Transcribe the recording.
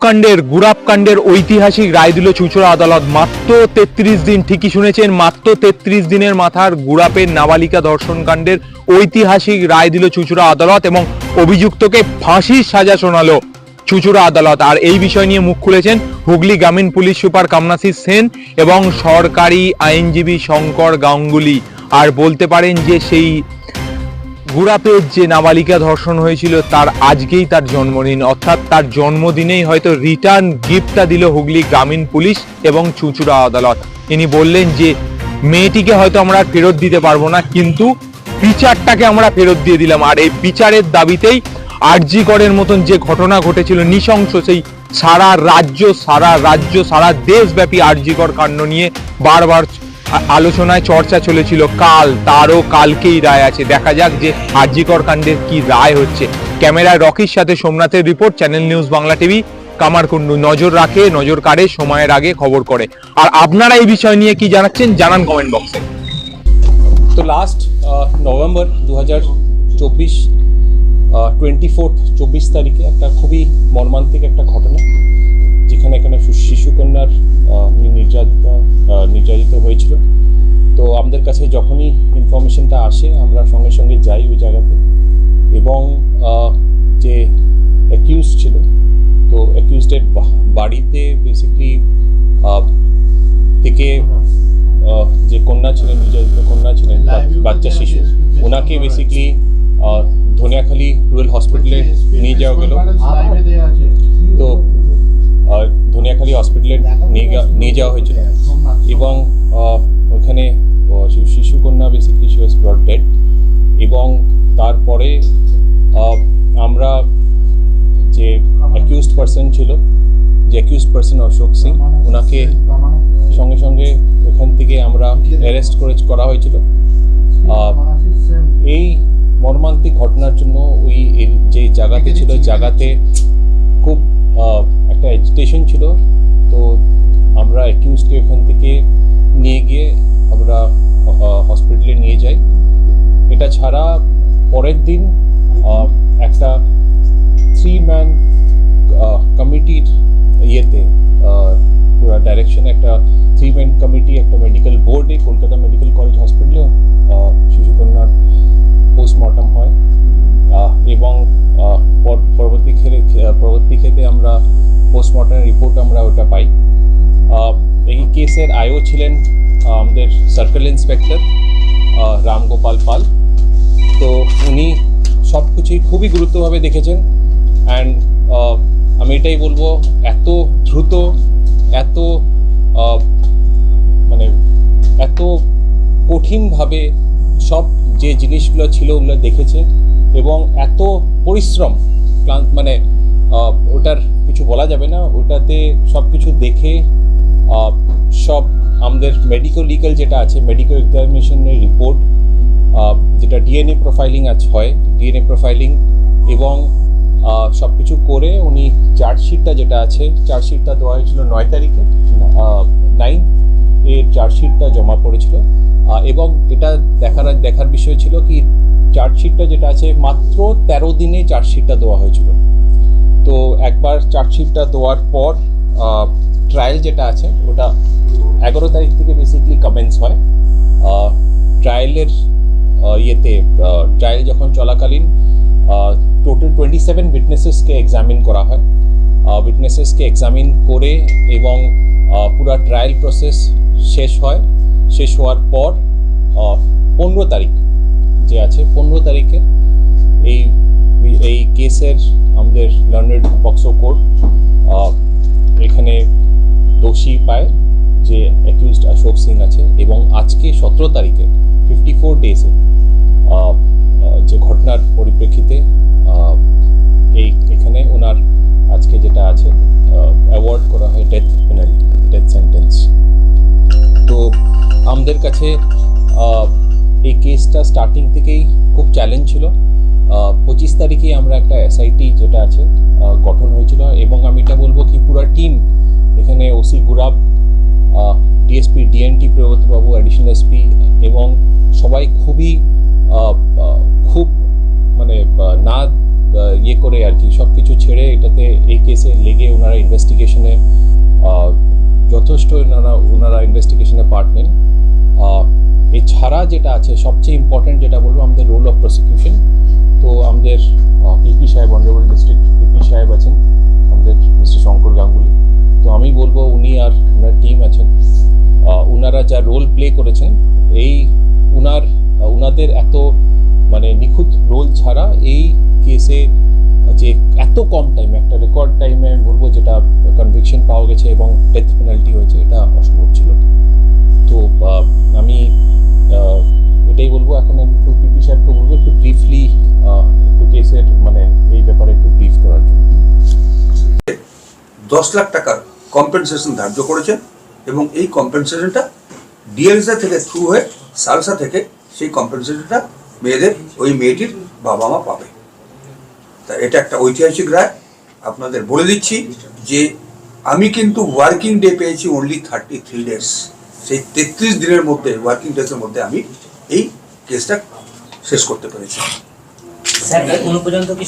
কাণ্ডের গুরাপ কাণ্ডের ঐতিহাসিক রায় দিল চুচড়া আদালত। মাত্র তেত্রিশ দিন, ঠিকই শুনেছেন, মাত্র তেত্রিশ দিনের মাথার গুরাপের নাবালিকা ধর্ষণ কাণ্ডের ঐতিহাসিক রায় দিল চুচড়া আদালত এবং অভিযুক্তকে ফাঁসির সাজা শোনালো চুচুড়া আদালত। আর এই বিষয় নিয়ে মুখ খুলেছেন হুগলি গ্রামীণ পুলিশ সুপার কামনাসিস সেন এবং সরকারি আইনজীবী শঙ্কর গাঙ্গুলি। আর বলতে পারেন যে সেই গুড়াপের যে নাবালিকা ধর্ষণ হয়েছিল, তার আজকেই তার জন্মদিন। অর্থাৎ তার জন্মদিনেই হয়তো রিটার্ন গিফটটা দিল হুগলি গ্রামীণ পুলিশ এবং চুঁচুড়া আদালত। ইনি বললেন যে, মেয়েটিকে হয়তো আমরা ফেরত দিতে পারব না, কিন্তু বিচারটাকে আমরা ফেরত দিয়ে দিলাম। আর এই বিচারের দাবিতেই আরজি করের মতন যে ঘটনা ঘটেছিল, নৃশংস সেই সারা রাজ্য সারা রাজ্য, সারা দেশব্যাপী আরজিকর কাণ্ড নিয়ে বারবার আলোচনায় চর্চা চলেছিল, কাল, তারও কালকেই রায় আছে। দেখা যাক যে আরজিকর কাণ্ডের কি রায় হচ্ছে। ক্যামেরায় রকির সাথে সোমনাথের report, channel news, Bangla TV, Kamarkundu. নজর রাখে, নজর কাড়ে, সময়ের আগে খবর করে। আর আপনারা এই বিষয় নিয়ে কি জানাচ্ছেন, জানান কমেন্ট বক্সে। তো লাস্ট নভেম্বর দু হাজার চব্বিশ টোয়েন্টি ফোর্থ চব্বিশ তারিখে একটা খুবই মর্মান্তিক একটা ঘটনা। যেখানে এখানে শিশুকন্যার আহ, নি- নির্যাতিত হয়েছিল। তো আমাদের কাছে যখনই ইনফরমেশনটা আসে আমরা সঙ্গে সঙ্গে যাই ওই জায়গাতে। এবং যে অ্যাকিউজ ছিল তো অ্যাকিউজডের বাড়িতে বেসিকলি থেকে যে কন্যা ছিলেন নির্যাতিত কন্যা ছিলেন বাচ্চা শিশু ওনাকে বেসিকলি ধনিয়াখালী রুয়েল হসপিটালে নিয়ে যাওয়া গেল। তো ধনিয়াখালী হসপিটালে নিয়ে যাওয়া হয়েছিল। এবং ওখানে আহ, শি- শিশু কন্যা basically she was brought dead এবং তারপরে আমরা যে অ্যাকিউজড পার্সন ছিল যে অ্যাকিউজড পার্সন অশোক সিং ওনাকে সঙ্গে সঙ্গে ওখান থেকে আমরা অ্যারেস্ট করে করা হয়েছিল। এই মর্মান্তিক ঘটনার জন্য ওই এর যে জায়গাতে ছিল জায়গাতে খুব একটা এজিটেশন ছিল। তো আমরা অ্যাকিউজকে ওখান থেকে নিয়ে গিয়ে আমরা হসপিটালে নিয়ে যাই। এটা ছাড়া পরের দিন একটা থ্রি ম্যান কমিটির ইয়েতে পুরো ডাইরেকশনে একটা থ্রি ম্যান কমিটি একটা মেডিকেল বোর্ডে কলকাতা মেডিকেল কলেজ হসপিটালে শিশুকন্যার পোস্টমর্টম হয়। এবং পরবর্তী ক্ষেত্রে পরবর্তী ক্ষেত্রে আমরা পোস্টমর্টম রিপোর্ট আমরা ওটা পাই। এই কেসের আয়ও ছিলেন আমাদের সার্কেল ইন্সপেক্টর রামগোপাল পাল। তো উনি সব কিছুই খুবই গুরুত্বভাবে দেখেছেন অ্যান্ড আমি এটাই বলব, এত দ্রুত, এত মানে এত কঠিনভাবে সব যে জিনিসগুলো ছিল ওগুলো দেখেছে এবং এত পরিশ্রম মানে ওটার কিছু বলা যাবে না। ওটাতে সব কিছু দেখে সব আমাদের মেডিকেল লিগাল যেটা আছে মেডিকেল এক্সামিনেশনের রিপোর্ট যেটা ডিএনএ প্রোফাইলিং আজ হয় ডিএনএ প্রোফাইলিং এবং সব কিছু করে উনি চার্জশিটটা যেটা আছে চার্জশিটটা দেওয়া হয়েছিল নয় তারিখে নাইন এর চার্জশিটটা জমা পড়েছিল। এবং এটা দেখার দেখার বিষয় ছিল কি চার্জশিটটা যেটা আছে, মাত্র তেরো দিনে চার্জশিটটা দেওয়া হয়েছিল। তো একবার চার্জশিটটা দেওয়ার পর ট্রায়াল যেটা আছে, ওটা এগারো তারিখ থেকে বেসিকলি কমেন্স হয়। ট্রায়ালের ইয়েতে ট্রায়াল যখন চলাকালীন টোটাল টোয়েন্টি সেভেন উইটনেসেসকে এক্সামিন করা হয়। উইটনেসেসকে এক্সামিন করে এবং পুরো ট্রায়াল প্রসেস শেষ হয়। শেষ হওয়ার পর পনেরো তারিখ যে আছে, পনেরো তারিখে এই এই কেসের আমাদের লন্ডন বক্সো কোর্ট এখানে দোষী পায় যে অ্যাকিউজড অশোক সিং আছে এবং আজকে সতেরো তারিখে ফিফটি ফোর ডেজে যে ঘটনার পরিপ্রেক্ষিতে এই, এখানে ওনার আজকে যেটা আছে অ্যাওয়ার্ড করা হয় ডেথ পেনাল্টি ডেথ সেন্টেন্স তো আমাদের কাছে এই কেসটা স্টার্টিং থেকেই খুব চ্যালেঞ্জ ছিল। তারিখেই আমরা একটা এসআইটি যেটা আছে গঠন হয়েছিল এবং আমি এটা বলব কি পুরো টিম এখানে ওসি গুরাব ডিএসপি ডিএনটি প্রিয়ব্রতবাবু অ্যাডিশনাল এসপি এবং সবাই খুবই খুব মানে না ইয়ে করে আর কি সব কিছু ছেড়ে এটাতে এই কেসে লেগে ওনারা ইনভেস্টিগেশনে যথেষ্ট ওনারা ওনারা ইনভেস্টিগেশনে পার্ট নেন। এছাড়া যেটা আছে সবচেয়ে ইম্পর্টেন্ট যেটা বলব আমাদের রোল অফ প্রসিকিউশন তো আমাদের পিপি সাহেব অনারেবল ডিস্ট্রিক্ট পিপি সাহেব আছেন আমাদের মিস্টার শঙ্কর গাঙ্গুলি। তো আমি বলব উনি আর ওনার টিম আছেন। ওনারা যা রোল প্লে করেছেন এই উনার আহ, উনাদের এত মানে নিখুঁত রোল ছাড়া এই কেসে যে এত কম টাইমে একটা রেকর্ড টাইমে আমি বলব যেটা কনভিকশন পাওয়া গেছে এবং ডেথ পেনাল্টি হয়েছে এটা অসম্ভব ছিল। তো আমি এটাই বলব। এখন একটু পিপি সাহেবকে বলব একটু কেসের মানে এই ব্যাপারে একটু ব্রিফ করার জন্য দশ লাখ টাকার কম্পেনসেশন ধার্য করেছেন এবং এই কম্পেনসেশনটা ডিএলসা থেকে থ্রু হয়ে সালসা থেকে সেই কম্পেনসেশনটা মেয়েদের, ওই মেয়েটির বাবা মা পাবে। তা এটা একটা ঐতিহাসিক রায়। আপনাদের বলে দিচ্ছি যে আমি কিন্তু ওয়ার্কিং ডে পেয়েছি অনলি থার্টি থ্রি ডেজ সেই তেত্রিশ দিনের মধ্যে ওয়ার্কিং ডেজের মধ্যে আমি এই কেসটা শেষ করতে পেরেছি। স্যার, এখনও পর্যন্ত কি